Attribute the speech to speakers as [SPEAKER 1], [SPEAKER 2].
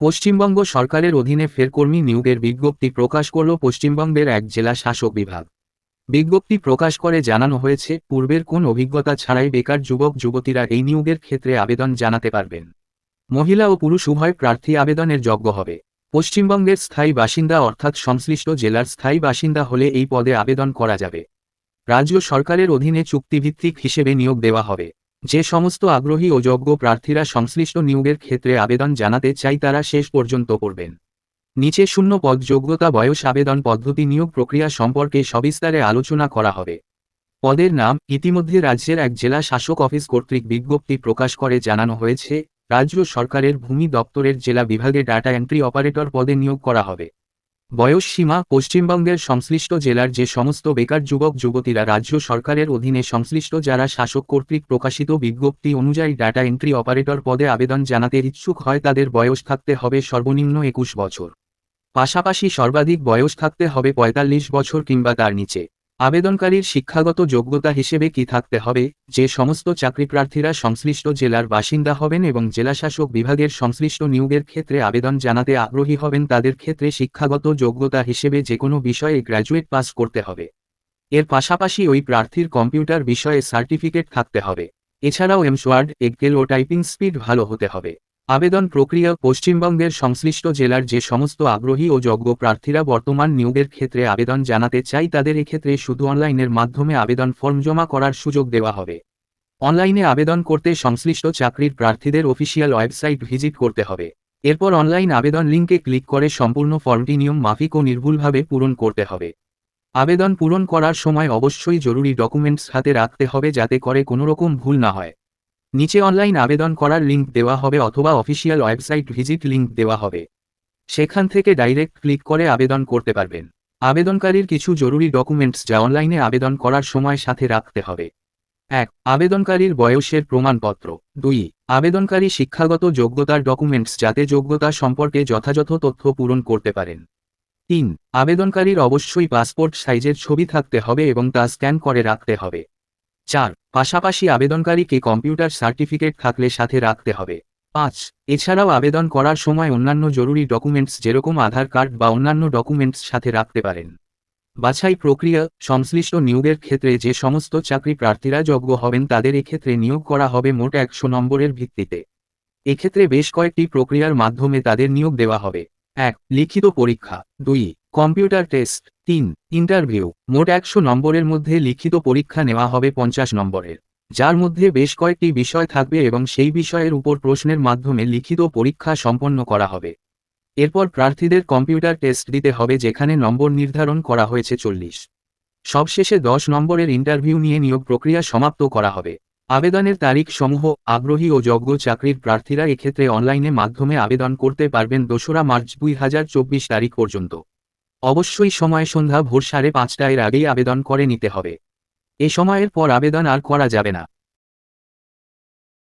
[SPEAKER 1] পশ্চিমবঙ্গ সরকারের অধীনে ফেরকর্মী নিয়োগের বিজ্ঞপ্তি প্রকাশ করল পশ্চিমবঙ্গের এক জেলা শাসক বিভাগ। বিজ্ঞপ্তি প্রকাশ করে জানানো হয়েছে, পূর্বের কোন অভিজ্ঞতা ছাড়াই বেকার যুবক, যুবতীরা এই নিয়োগের ক্ষেত্রে আবেদন জানাতে পারবেন। মহিলা ও পুরুষ উভয় প্রার্থী আবেদনের যোগ্য হবে। পশ্চিমবঙ্গের স্থায়ী বাসিন্দা অর্থাৎ সংশ্লিষ্ট জেলার স্থায়ী বাসিন্দা হলে এই পদে আবেদন করা যাবে। রাজ্য সরকারের অধীনে চুক্তিভিত্তিক হিসেবে নিয়োগ দেওয়া হবে। যে সমস্ত আগ্রহী ও যোগ্য প্রার্থীরা সংশ্লিষ্ট নিয়োগের ক্ষেত্রে আবেদন জানাতে চাই তারা শেষ পর্যন্ত করবেন নিচে শূন্য পদ যোগ্যতা বয়স আবেদন পদ্ধতি নিয়োগ প্রক্রিয়া সম্পর্কে সবিস্তারে আলোচনা করা হবে। পদের নাম, ইতিমধ্যে রাজ্যের এক জেলা শাসক অফিস কর্তৃক বিজ্ঞপ্তি প্রকাশ করে জানানো হয়েছে, রাজ্য সরকারের ভূমি দপ্তরের জেলা বিভাগে ডাটা এন্ট্রি অপারেটর পদে নিয়োগ করা হবে। বয়স সীমা পশ্চিমবঙ্গের সংশ্লিষ্ট জেলার যে সমস্ত বেকার যুবক যুবতীরা রাজ্য সরকারের অধীনে সংশ্লিষ্ট যারা শাসক কর্তৃক প্রকাশিত বিজ্ঞপ্তি অনুযায়ী ডাটা এন্ট্রি অপারেটর পদে আবেদন জানাতে ইচ্ছুক হয় তাদের বয়স থাকতে হবে সর্বনিম্ন একুশ বছর। পাশাপাশি সর্বাধিক বয়স থাকতে হবে পঁয়তাল্লিশ বছর কিংবা তার নিচে। আবেদনকারীর শিক্ষাগত যোগ্যতা হিসেবে কি থাকতে হবে, যে সমস্ত চাকরিপ্রার্থীরা সংশ্লিষ্ট জেলার বাসিন্দা হবেন এবং জেলাশাসক বিভাগের সংশ্লিষ্ট নিয়োগের ক্ষেত্রে আবেদন জানাতে আগ্রহী হবেন তাদের ক্ষেত্রে শিক্ষাগত যোগ্যতা হিসেবে যে কোনো বিষয়ে গ্র্যাজুয়েট পাস করতে হবে। এর পাশাপাশি ওই প্রার্থীর কম্পিউটার বিষয়ে সার্টিফিকেট থাকতে হবে। এছাড়াও এমসওয়ার্ড এক্সেল ও টাইপিং স্পিড ভালো হতে হবে। আবেদন প্রক্রিয়া পশ্চিমবঙ্গের সংশ্লিষ্ট জেলার যে সমস্ত আগ্রহী ও যোগ্য প্রার্থীরা বর্তমান নিয়োগের ক্ষেত্রে আবেদন জানাতে চাই তাদের এক্ষেত্রে শুধু অনলাইনের মাধ্যমে আবেদন ফর্ম জমা করার সুযোগ দেওয়া হবে। অনলাইনে আবেদন করতে সংশ্লিষ্ট চাকরির প্রার্থীদের অফিসিয়াল ওয়েবসাইট ভিজিট করতে হবে। এরপর অনলাইন আবেদন লিঙ্কে ক্লিক করে সম্পূর্ণ ফর্মটি নিয়ম মাফিক ও নির্ভুলভাবে পূরণ করতে হবে। আবেদন পূরণ করার সময় অবশ্যই জরুরি ডকুমেন্টস হাতে রাখতে হবে যাতে করে কোনোরকম ভুল না হয়। নিচে অনলাইন আবেদন করার লিঙ্ক দেওয়া হবে অথবা অফিসিয়াল ওয়েবসাইট ভিজিট লিঙ্ক দেওয়া হবে। সেখান থেকে ডাইরেক্ট ক্লিক করে আবেদন করতে পারবেন। আবেদনকারীর কিছু জরুরি ডকুমেন্টস যা অনলাইনে আবেদন করার সময় সাথে রাখতে হবে। এক, আবেদনকারীর বয়সের প্রমাণপত্র। দুই, আবেদনকারী শিক্ষাগত যোগ্যতার ডকুমেন্টস যাতে যোগ্যতা সম্পর্কে যথাযথ তথ্য পূরণ করতে পারেন। তিন, আবেদনকারীর অবশ্যই পাসপোর্ট সাইজের ছবি থাকতে হবে এবং তা স্ক্যান করে রাখতে হবে। চার, পাশাপাশি আবেদনকারীকে কম্পিউটার সার্টিফিকেট থাকলে সাথে রাখতে হবে। পাঁচ, এছাড়াও আবেদন করার সময় অন্যান্য জরুরি ডকুমেন্টস যেরকম আধার কার্ড বা অন্যান্য ডকুমেন্টস সাথে রাখতে পারেন। বাছাই প্রক্রিয়া, সংশ্লিষ্ট নিয়োগের ক্ষেত্রে যে সমস্ত চাকরি প্রার্থীরা যোগ্য হবেন তাদের এক্ষেত্রে নিয়োগ করা হবে মোট একশো নম্বরের ভিত্তিতে। এক্ষেত্রে বেশ কয়েকটি প্রক্রিয়ার মাধ্যমে তাদের নিয়োগ দেওয়া হবে। এক, লিখিত পরীক্ষা। দুই, কম্পিউটার টেস্ট। তিন ইন্টারভিউ মোট একশো নম্বরের মধ্যে লিখিত পরীক্ষা নেওয়া হবে পঞ্চাশ নম্বরের। যার মধ্যে বেশ কয়েকটি বিষয় থাকবে এবং সেই বিষয়ের উপর প্রশ্নের মাধ্যমে লিখিত পরীক্ষা সম্পন্ন করা হবে। এরপর প্রার্থীদের কম্পিউটার টেস্ট দিতে হবে যেখানে নম্বর নির্ধারণ করা হয়েছে চল্লিশ। সবশেষে দশ নম্বরের ইন্টারভিউ নিয়ে নিয়োগ প্রক্রিয়া সমাপ্ত করা হবে। আবেদনের তারিখ সমূহ আগ্রহী ও যোগ্য চাকরির প্রার্থীরা এক্ষেত্রে অনলাইনে মাধ্যমে আবেদন করতে পারবেন দোসরা মার্চ দুই হাজার চব্বিশ তারিখ পর্যন্ত। অবশ্যই সময় সন্ধ্যা ভোর সাড়ে পাঁচটায় আগেই আবেদন করে নিতে হবে। এ সময়ের পর আবেদন আর করা যাবে না।